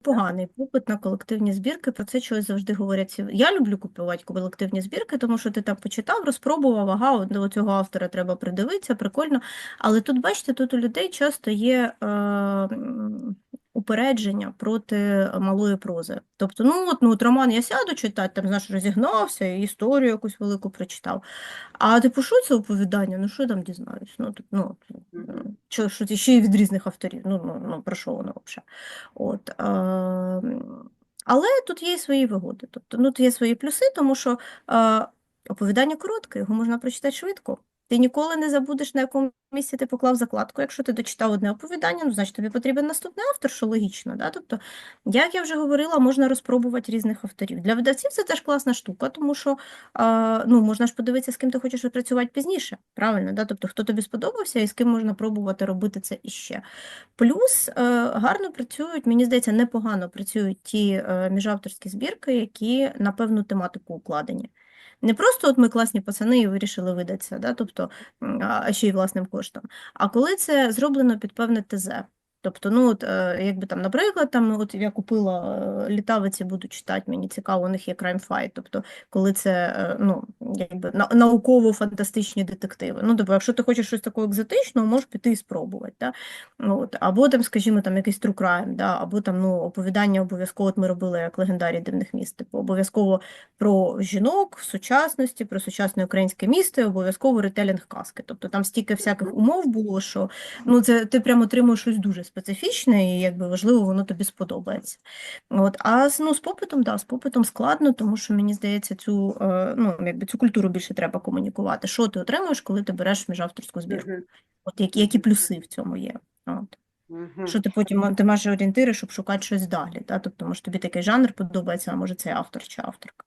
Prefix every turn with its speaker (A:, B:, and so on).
A: непоганий попит на колективні збірки. Про це чогось завжди говорять. Я люблю купувати колективні збірки, тому що ти там почитав, розпробував, ага, до цього автора треба придивитися, прикольно. Але тут, бачите, тут у людей часто є е, упередження проти малої прози. Тобто, ну от, ну, от роман я сяду читати, там, знаєш, розігнався, і історію якусь велику прочитав. А типу, що це оповідання? Ну, що я там дізнаюсь? Ну, тут, ну, що, що ще й від різних авторів. Ну, ну, ну про що воно взагалі? От, е, але тут є і свої вигоди. Тобто, ну, тут є свої плюси, тому що е, оповідання коротке, його можна прочитати швидко. Ти ніколи не забудеш, на якому місці ти поклав закладку. Якщо ти дочитав одне оповідання, ну, значить тобі потрібен наступний автор, що логічно. Да? Тобто, як я вже говорила, можна розпробувати різних авторів. Для видавців це теж класна штука, тому що ну, можна ж подивитися, з ким ти хочеш працювати пізніше. Правильно, да? Тобто, хто тобі сподобався і з ким можна пробувати робити це іще. Плюс е, гарно працюють, мені здається, непогано працюють ті е, міжавторські збірки, які на певну тематику укладені. Не просто от ми класні пацани і вирішили видатися, да? тобто, а ще й власним коштом. А коли це зроблено під певне ТЗ. Тобто, ну от, е, якби там, наприклад, там, от я купила е, літавиці, буду читати, мені цікаво, у них є краймфайт. тобто, коли це е, ну, якби на- науково-фантастичні детективи. Ну, тобто, якщо ти хочеш щось такого екзотичного, можеш піти і спробувати. Да? От. Або там, скажімо, там якийсь true crime, да? або там ну, оповідання обов'язково, от ми робили як легендарі дивних міст, типу, обов'язково про жінок в сучасності, про сучасне українське місто, і обов'язково ретелінг казки. Тобто там стільки всяких умов було, що ну, це ти прямо отримуєш щось дуже специфічне, і якби важливо, воно тобі сподобається. От. А ну, з попитом, да, з попитом складно, тому що мені здається, цю, е, ну, якби цю культуру більше треба комунікувати. Що ти отримуєш, коли ти береш міжавторську збірку? От які, які плюси в цьому є? От. Що ти потім ти маєш орієнтири, щоб шукати щось далі. Та? Тобто, може тобі такий жанр подобається, а може цей автор чи авторка.